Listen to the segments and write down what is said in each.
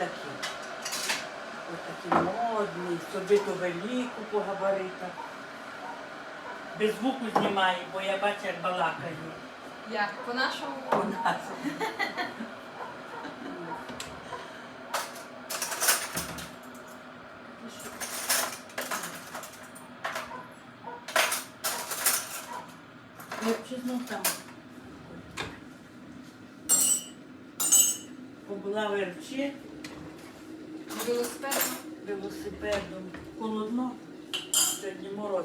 отакі. Отакі модні, собито велику по габаритах. Без звуку знімаю, бо я бачу, як балакаю Як? По-нашому? у нас. Я чесно там. Побула верчі Велосипедом. велосипедом. Холодно, сьогодні мороз.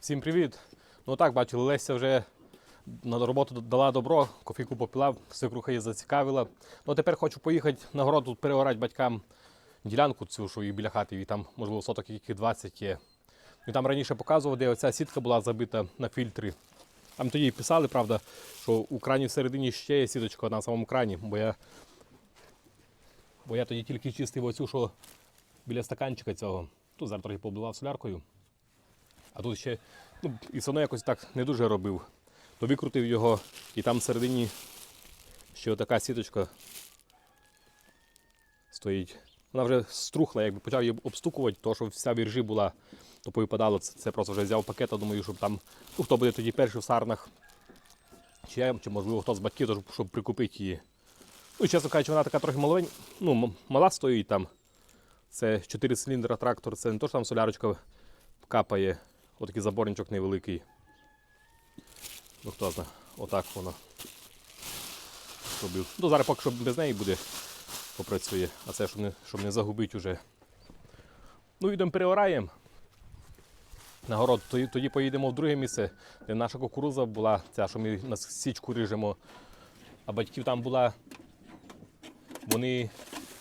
Всім привіт! Ну так, бачили, Леся вже на роботу дала добро, кофійку попила, свекруха її зацікавила. Ну а тепер хочу поїхати на город тут переорати батькам ділянку цю, що і біля хати, і там, можливо, соток яких 20 є. І там раніше показував, де оця сітка була забита на фільтри. Там тоді писали, правда, що у крані всередині ще є сіточка на самому крані, бо я, бо я тоді тільки чистив оцю, що біля стаканчика цього. Тут зараз трохи побливав соляркою. А тут ще, ну, і все одно якось так не дуже робив. То викрутив його, і там всередині ще така сіточка стоїть. Вона вже струхла, якби почав її обстукувати, то що вся віржі була, то повипадало. Це, це просто вже взяв пакет, а думаю, щоб там, ну хто буде тоді перший в сарнах, чи чи можливо хто з батьків, то, щоб, прикупити її. Ну, чесно кажучи, вона така трохи маловень, ну, мала стоїть там. Це 4 циліндра трактор, це не то, що там солярочка капає. Отакий заборничок невеликий. Ну хто знає, отак воно робив. Ну зараз поки що без неї буде попрацює, а це щоб не, щоб не загубити вже. Ну йдемо переораємо. На тоді, тоді поїдемо в друге місце, де наша кукуруза була, ця, що ми на січку ріжемо. А батьків там була. Вони,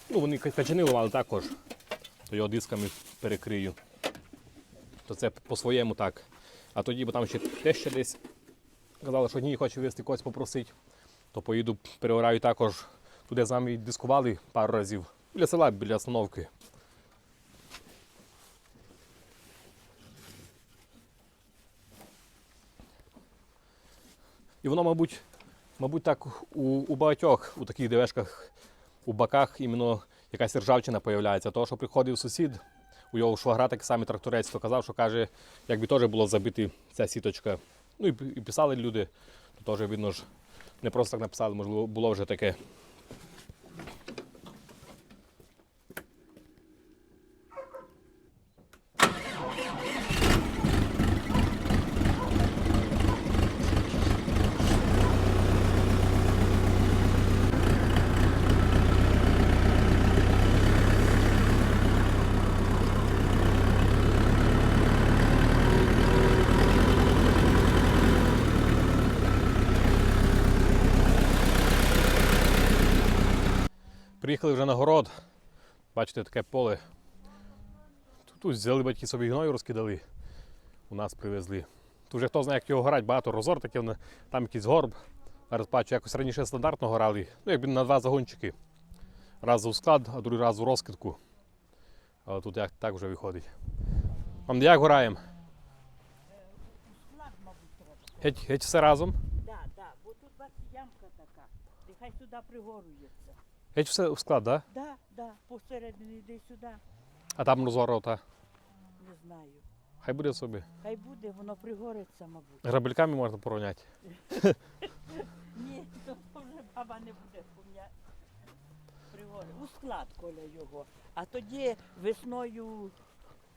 ну вони качанило мали також. То його дисками перекрию то це по-своєму так. А тоді, бо там ще те ще десь казали, що ні, хочу вести когось попросити, то поїду, переораю також. Туди з нами дискували пару разів. Біля села, біля остановки. І воно, мабуть, мабуть, так у, у багатьох у таких дивешках, у баках іменно якась ржавчина появляється. Того, що приходив сусід, у його швагра так самий тракторець, то казав, що каже, якби теж було забити ця сіточка. Ну і, і писали люди, то теж видно ж, не просто так написали, можливо, було вже таке. Приїхали вже на город. Бачите, таке поле. Тут, взяли батьки собі гною розкидали. У нас привезли. Тут вже хто знає, як його горать, багато розор таке, там якийсь горб. Зараз бачу, якось раніше стандартно горали. Ну, якби на два загончики. Раз у склад, а другий раз у розкидку. Але тут як так вже виходить. Вам як гораємо? Геть, геть все разом. Да, да, бо тут бачите, ямка така. Нехай сюди пригорюється. Геть все в склад, так? Да? Да, да, посередині йди сюди. А там розора ота. Не знаю. Хай буде собі. Хай буде, воно пригориться, мабуть. Грабельками можна порівняти. Ні, то вже баба не буде пом'яти. Пригори. У склад коля його. А тоді весною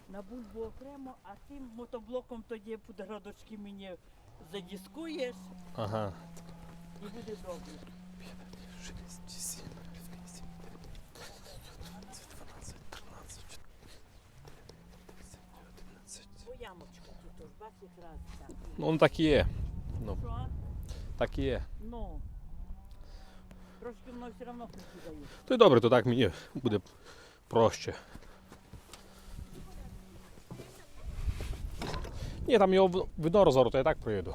на бульбу окремо, а тим мотоблоком тоді під градочки мені задіскуєш Ага. і буде добре. 6, тут, ось, бачиш, раз так. Ну, он так і є. Ну, Що? так і є. Ну. Трошки воно все одно прикидає. То й добре, то так мені буде проще. Ні, там його в- видно розору, то я так проїду.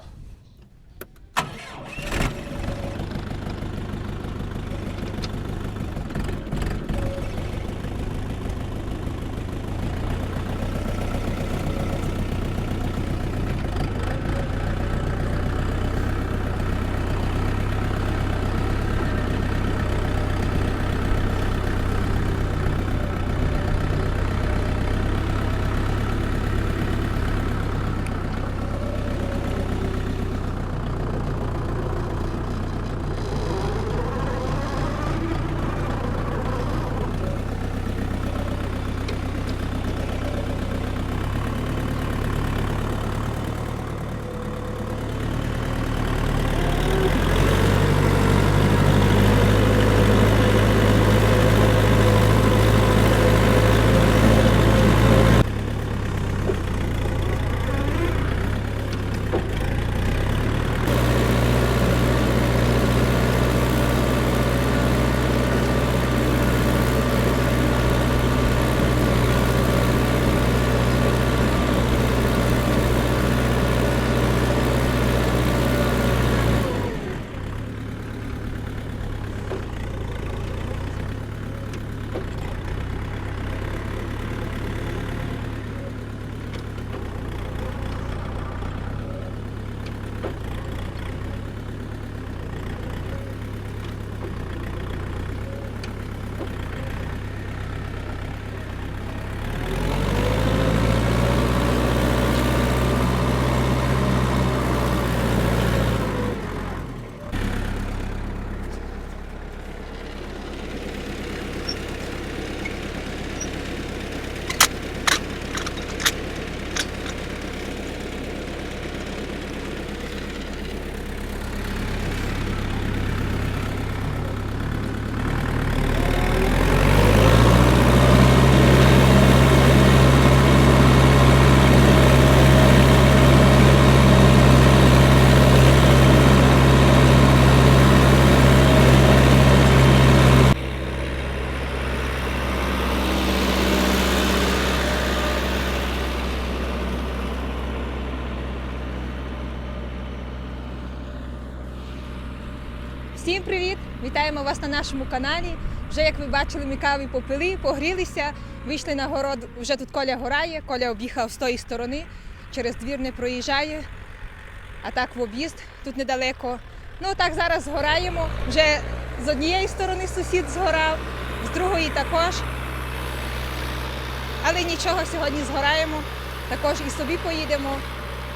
Вітаємо вас на нашому каналі. Вже як ви бачили, ми кави попили, погрілися, вийшли на город. Вже тут Коля горає. Коля об'їхав з тої сторони, через двір не проїжджає, а так в об'їзд тут недалеко. Ну так зараз згораємо. Вже з однієї сторони сусід згорав, з другої також. Але нічого, сьогодні згораємо. Також і собі поїдемо.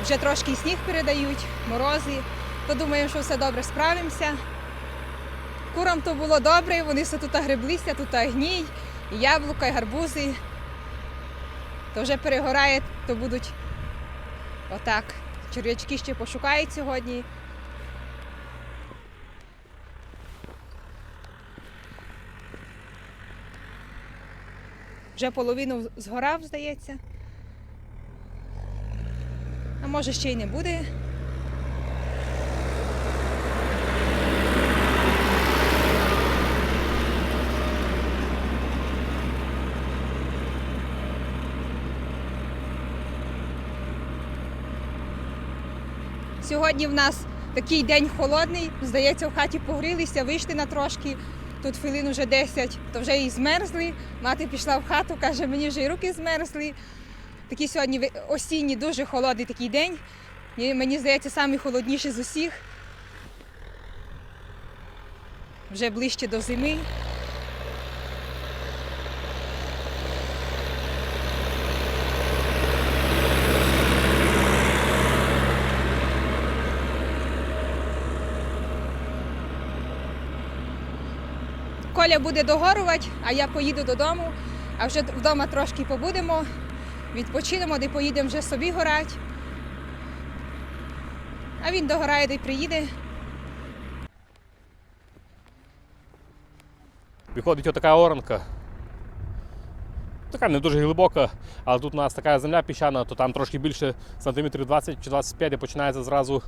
Вже трошки сніг передають, морози. То думаємо, що все добре справимося. Курам то було добре, вони все тут греблися, тут гній, і яблука, і гарбузи. То вже перегорає, то будуть отак. Черв'ячки ще пошукають сьогодні. Вже половину згорав, здається. А може ще й не буде. Сьогодні в нас такий день холодний. Здається, в хаті погрілися, вийшли на трошки. Тут хвилин уже 10, то вже і змерзли. Мати пішла в хату, каже, мені вже і руки змерзли. Такий сьогодні осінній, дуже холодний такий день. І мені здається, найхолодніший з усіх. Вже ближче до зими. Коля буде догорувати, а я поїду додому, а вже вдома трошки побудемо, відпочинемо, де поїдемо вже собі горати. А він догорає, де приїде. Виходить отака оранка. Така не дуже глибока, але тут у нас така земля піщана, то там трошки більше сантиметрів 20 чи 25 і починається зразу,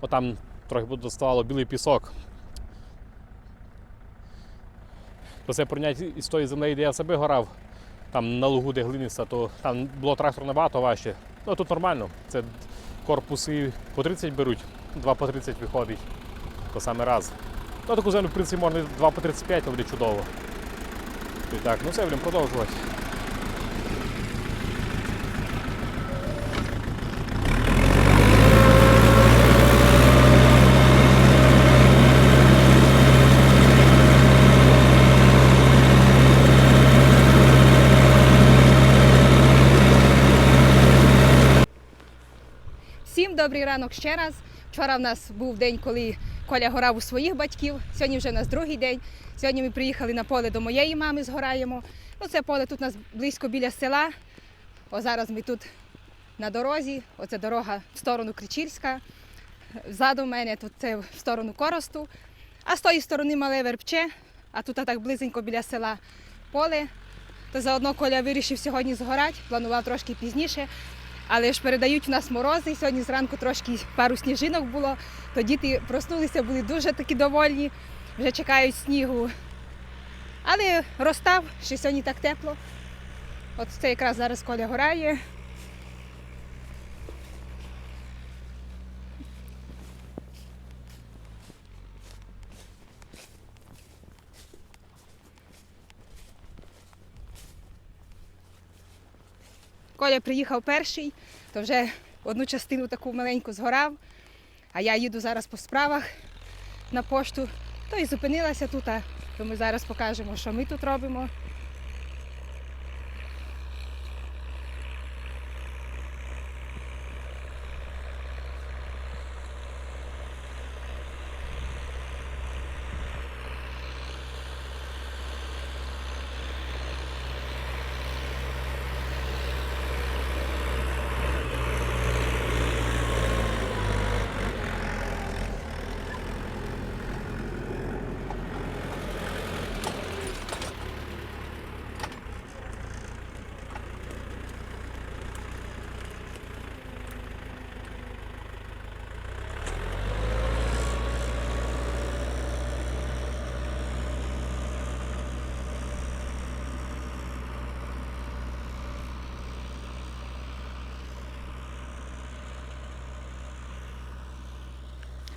отам трохи доставало білий пісок. То це порівняти із тої землею, де я себе горав, там на лугу, де глиниста, то там було трактор набагато важче. Ну тут нормально. Це корпуси по 30 беруть, 2 по 30 виходить. То саме раз. Ну, таку землю, в принципі, можна 2 по 35, то буде чудово. І так, ну все, будемо продовжувати. Всім добрий ранок ще раз. Вчора в нас був день, коли Коля горав у своїх батьків. Сьогодні вже у нас другий день. Сьогодні ми приїхали на поле до моєї мами, згораємо. Ну, це поле тут у нас близько біля села. О, зараз ми тут на дорозі. Оце дорога в сторону Кричільська. Ззаду мене тут це в сторону Коросту. А з тої сторони мале вербче, а тут так близенько біля села поле. То заодно Коля вирішив сьогодні згорати, планував трошки пізніше. Але ж передають у нас морози. Сьогодні зранку трошки пару сніжинок було, то діти проснулися, були дуже такі довольні, вже чекають снігу. Але розстав, що сьогодні так тепло. От це якраз зараз Коля горає. Коля приїхав перший, то вже одну частину таку маленьку згорав, а я їду зараз по справах на пошту, то і зупинилася тут, то ми зараз покажемо, що ми тут робимо.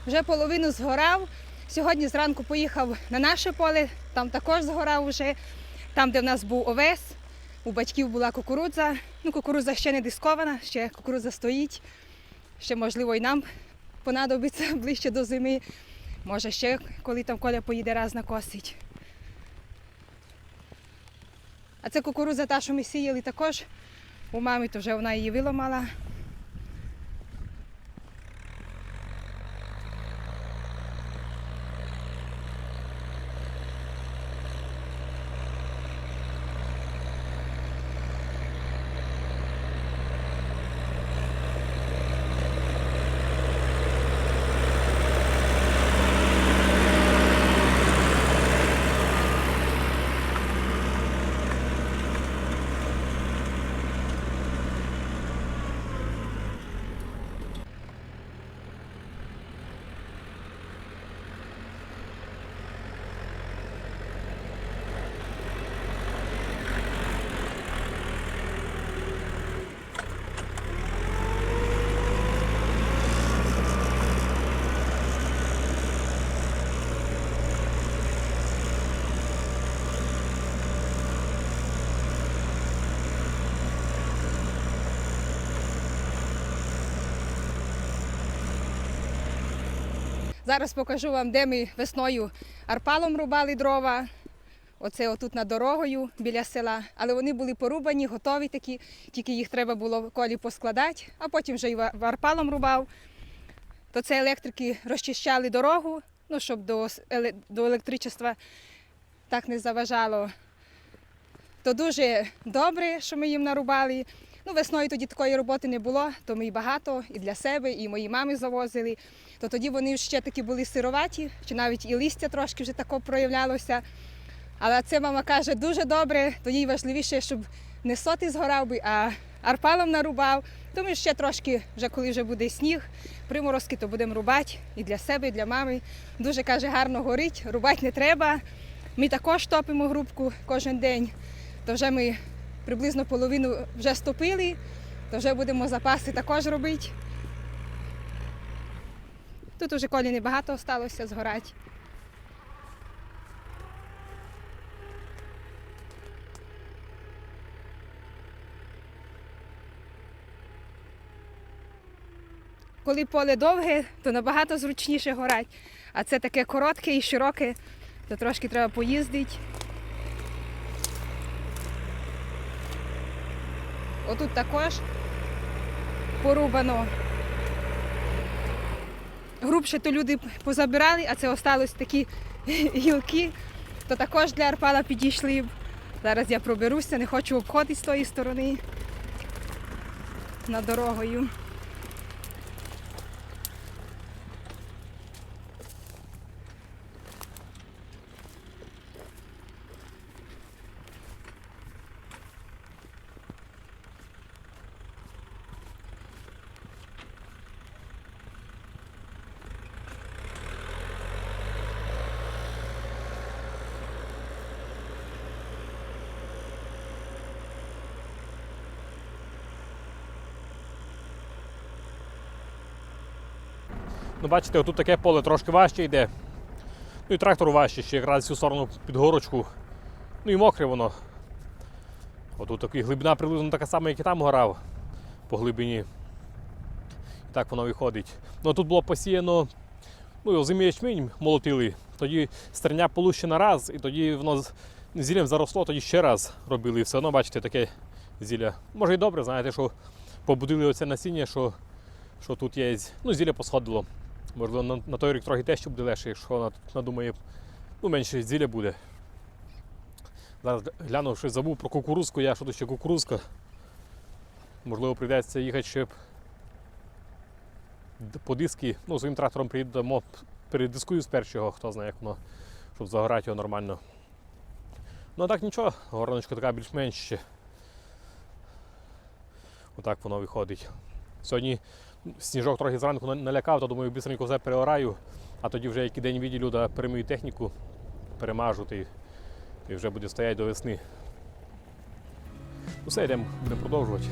Вже половину згорав. Сьогодні зранку поїхав на наше поле, там також згорав уже, там, де в нас був овес. У батьків була кукурудза. Ну, кукурудза ще не дискована, ще кукурудза стоїть. Ще, можливо, і нам понадобиться ближче до зими. Може, ще коли там Коля поїде раз накосить. А це кукурудза та, що ми сіяли також у мами, то вже вона її виламала. Зараз покажу вам, де ми весною арпалом рубали дрова. Оце отут над дорогою біля села. Але вони були порубані, готові такі, тільки їх треба було колі поскладати, а потім вже і арпалом рубав. То це електрики розчищали дорогу, ну, щоб до, до електричества так не заважало. То дуже добре, що ми їм нарубали. Ну, весною тоді такої роботи не було, то ми і багато і для себе, і мої мами завозили. То тоді вони ще такі були сироваті, чи навіть і листя трошки вже тако проявлялося. Але це мама каже дуже добре, тоді й важливіше, щоб не соти згорав би, а арпалом нарубав. Тому ще трошки, вже коли вже буде сніг, приморозки, то будемо рубати і для себе, і для мами. Дуже каже, гарно горить, рубати не треба. Ми також топимо грубку кожен день. То вже ми приблизно половину вже стопили, то вже будемо запаси також робити. Тут уже колі небагато залишилося згорати. Коли поле довге, то набагато зручніше горать. А це таке коротке і широке, то трошки треба поїздити. Отут також порубано. Грубше то люди позабирали, а це осталось такі гілки, то також для арпала підійшли. б. Зараз я проберуся, не хочу обходити з тої сторони над дорогою. Ну, бачите, тут таке поле трошки важче йде. Ну і трактор важче, ще якраз цю сторону під горочку. Ну і мокре воно. Отут така глибина приблизно така сама, як і там горав по глибині. І так воно виходить. Ну тут було посіяно, ну, зимі ячмінь молотили, тоді стерня полущена раз, і тоді воно зіллям заросло, тоді ще раз робили. І все одно, бачите, таке зілля. Може і добре, знаєте, що побудили оце насіння, що, що тут є. Ну, зілля посходило. Можливо, на, на той рік трохи те, буде легше, якщо вона надумає, ну, менше зілля буде. Зараз гляну, що забув про кукурузку, я що тут ще кукурузка. Можливо, прийдеться їхати ще по диски. Ну, своїм трактором приїдемо, передискую з першого, хто знає, як воно, щоб загорати його нормально. Ну а так нічого, гороночка така більш-менш ще. Отак воно виходить. Сьогодні сніжок трохи зранку налякав, то думаю, бістренько все переораю, а тоді вже який день відділю, да перемию техніку, перемажу та і вже буде стояти до весни. Ну все, йдемо, будемо продовжувати.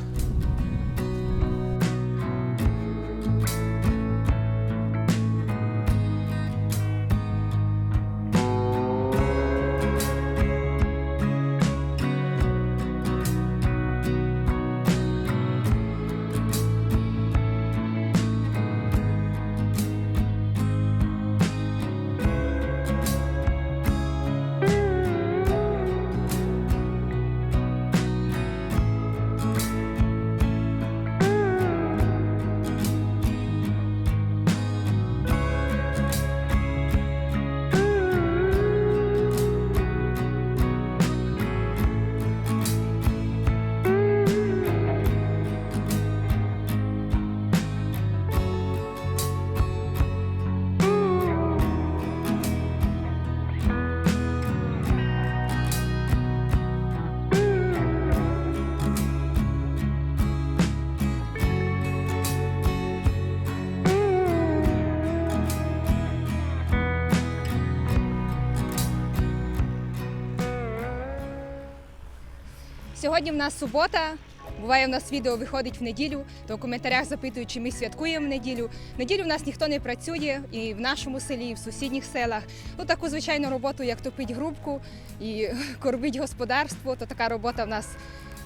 Сьогодні в нас субота. Буває, в нас відео виходить в неділю, то в коментарях запитують, чи ми святкуємо в неділю. В неділю в нас ніхто не працює і в нашому селі, і в сусідніх селах. Ну таку звичайну роботу, як топить грубку і кормить господарство, то така робота в нас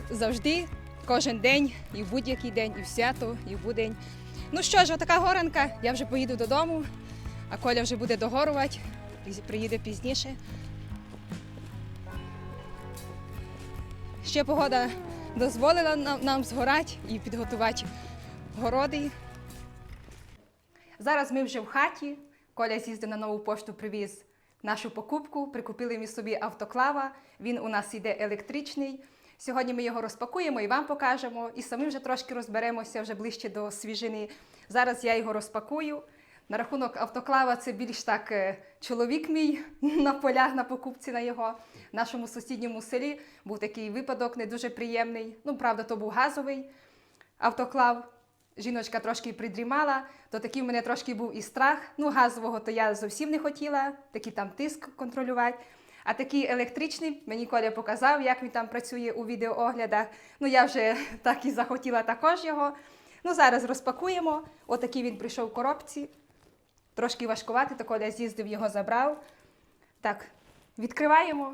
завжди, кожен день, і в будь-який день, і в свято, і в будень. Ну що ж, отака горанка, я вже поїду додому, а Коля вже буде догорувати, приїде пізніше. Ще погода дозволила нам, нам згорати і підготувати городи. Зараз ми вже в хаті. Коля з'їздив на нову пошту, привіз нашу покупку. Прикупили ми собі автоклава. Він у нас іде електричний. Сьогодні ми його розпакуємо і вам покажемо. І самі вже трошки розберемося вже ближче до свіжини. Зараз я його розпакую. На рахунок автоклава це більш так е, чоловік мій на полях на покупці на його. В нашому сусідньому селі був такий випадок не дуже приємний. Ну, правда, то був газовий автоклав. Жіночка трошки придрімала, то такий в мене трошки був і страх. Ну, газового то я зовсім не хотіла, такий там тиск контролювати. А такий електричний мені Коля показав, як він там працює у відеооглядах. Ну, я вже так і захотіла також його. Ну, зараз розпакуємо. Отакий він прийшов в коробці. Трошки важкувати, то Коля з'їздив, його забрав. Так, відкриваємо.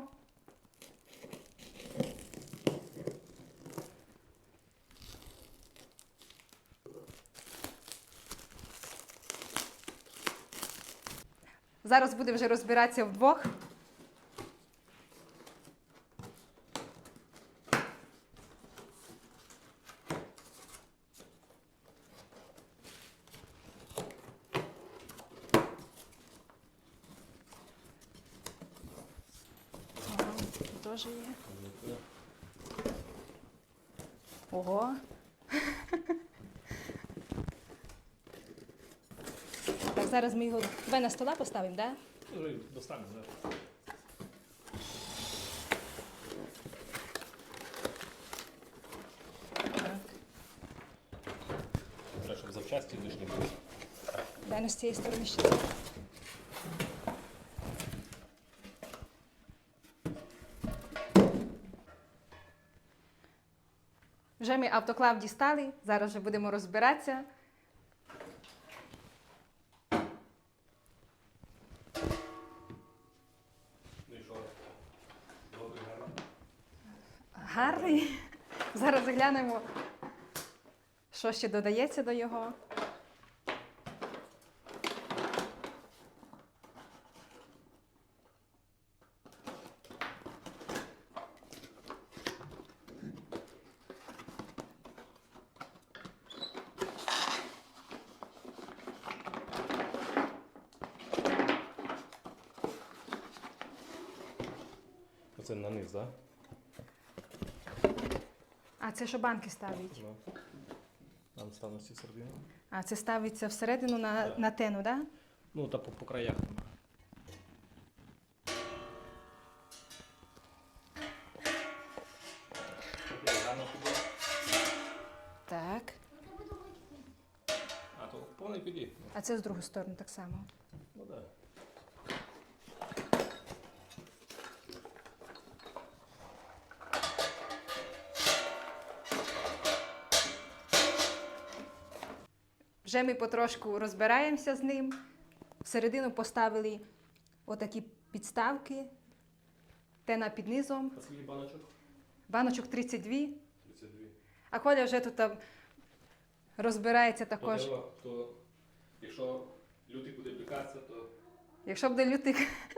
Зараз будемо вже розбиратися вдвох. Ага, тут теж є. Ого. Так, зараз ми його давай на стола поставимо, так? Да? Достанемо. Так. Треба, щоб завчасті лишні були. Дай на з цієї сторони ще. Вже ми автоклав дістали, зараз вже будемо розбиратися. Ну. Гарний. Зараз заглянемо, що ще додається до його. Оце на низ, так? А це що банки ставить? Да? Там стануть ці середини. А це ставиться всередину на, Так. на тену, так? Да? Ну, та по, по краях. Гарно. Так. А, то повний піді. А це з другої сторони так само. Ну так. Вже ми потрошку розбираємося з ним. Всередину поставили отакі підставки, тена під низом, А скільки баночок? баночок 32. 32. А Коля вже тут там розбирається також. То, то, якщо лютий буде пікатися, то Якщо буде лютий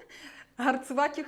гарцувати у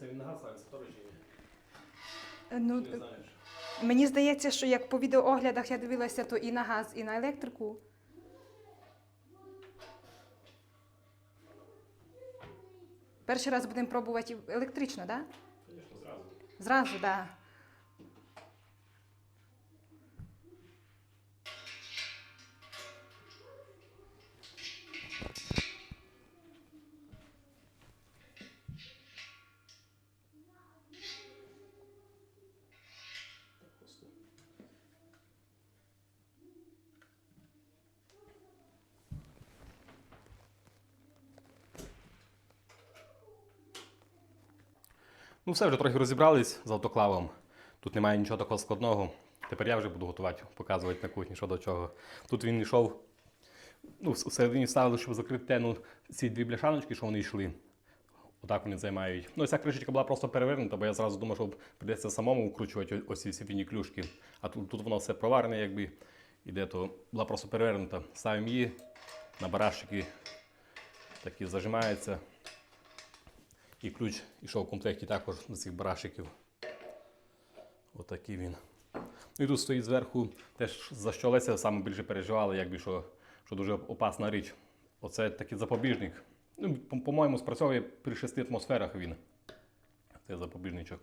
це він на ставиться, то режимі. Ну, мені здається, що як по відеооглядах я дивилася, то і на газ, і на електрику. Перший раз будемо пробувати електрично, так? Да? Зразу, так. Да. Ну, все, вже трохи розібрались з автоклавом. Тут немає нічого такого складного. Тепер я вже буду готувати, показувати на кухні, що до чого. Тут він йшов. Ну, всередині ставили, щоб закрити ну, ці дві бляшаночки, що вони йшли. Отак вони займають. Ну, ця кришечка була просто перевернута, бо я зразу думав, що прийдеться самому вкручувати ось ці всі клюшки. А тут, тут воно все проварене, якби іде, то була просто перевернута. Ставимо її на барашки, такі зажимаються. І ключ йшов в комплекті також до цих барашиків. Отакий він. Ну і тут стоїть зверху, теж за що Леся саме більше переживала, якби що, що дуже опасна річ. Оце такий запобіжник. Ну, по- по-моєму, спрацьовує при шести атмосферах він. Це запобіжничок.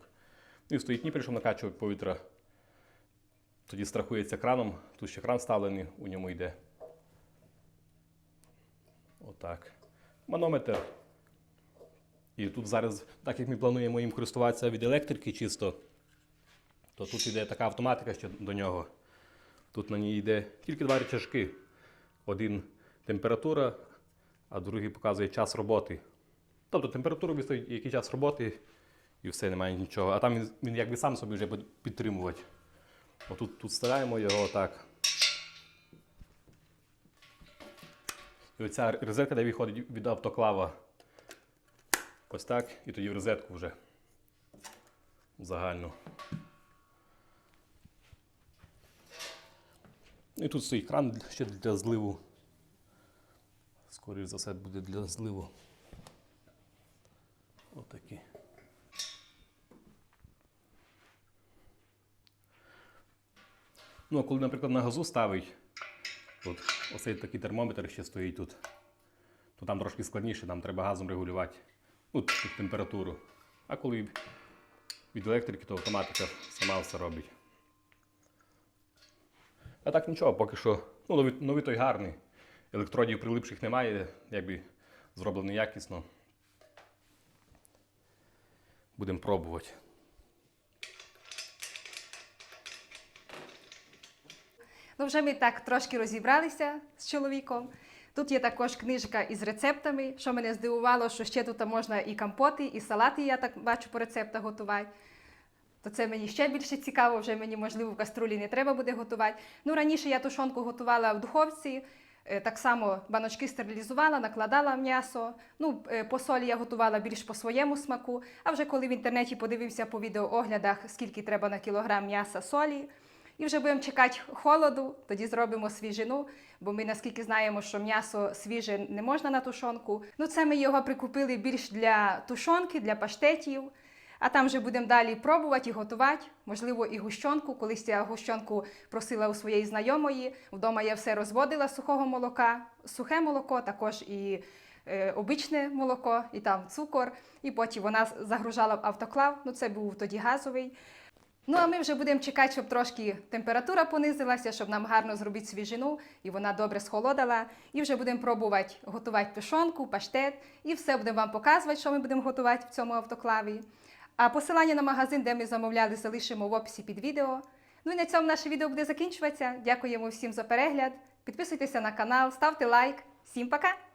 Ну і стоїть ніпель, щоб накачувати повітря. Тоді страхується краном. Тут ще кран вставлений, у ньому йде. Отак. Манометр. І тут зараз, так як ми плануємо їм користуватися від електрики чисто, то тут йде така автоматика ще до нього. Тут на ній йде тільки два рычажки. Один температура, а другий показує час роботи. Тобто температуру виставить, який час роботи, і все, немає нічого. А там він, він якби сам собі вже буде підтримувати. Отут тут ставляємо його отак. І оця розетка, де виходить від автоклава. Ось так, і тоді в розетку вже загальну. Ну, І тут стоїть кран ще для зливу. Скоріше за все буде для зливу. Отакі. Ну, а коли, наприклад, на газу ставить, от оцей такий термометр ще стоїть тут, то там трошки складніше, там треба газом регулювати ну, температуру. А коли від електрики, то автоматика сама все робить. А так нічого, поки що. Ну, новий, новий той гарний. Електродів прилипших немає, якби зроблений якісно. Будемо пробувати. Ну, вже ми так трошки розібралися з чоловіком. Тут є також книжка із рецептами, що мене здивувало, що ще тут можна і компоти, і салати, я так бачу по рецептах готувати. То це мені ще більше цікаво, вже мені, можливо, в каструлі не треба буде готувати. Ну, раніше я тушонку готувала в духовці, е, так само баночки стерилізувала, накладала м'ясо. Ну, е, по солі я готувала більш по своєму смаку. А вже коли в інтернеті подивився по відеооглядах, скільки треба на кілограм м'яса солі, і вже будемо чекати холоду, тоді зробимо свіжину, бо ми наскільки знаємо, що м'ясо свіже не можна на тушонку. Ну, це ми його прикупили більш для тушонки, для паштетів. А там вже будемо далі пробувати і готувати, можливо, і гущонку. Колись я гущонку просила у своєї знайомої. Вдома я все розводила сухого молока, сухе молоко, також і е, обичне молоко, і там цукор. І потім вона загружала в автоклав. Ну, це був тоді газовий. Ну, а ми вже будемо чекати, щоб трошки температура понизилася, щоб нам гарно зробити свіжину, і вона добре схолодала. І вже будемо пробувати готувати тушонку, паштет, і все будемо вам показувати, що ми будемо готувати в цьому автоклаві. А посилання на магазин, де ми замовляли, залишимо в описі під відео. Ну і на цьому наше відео буде закінчуватися. Дякуємо всім за перегляд. Підписуйтеся на канал, ставте лайк. Всім пока!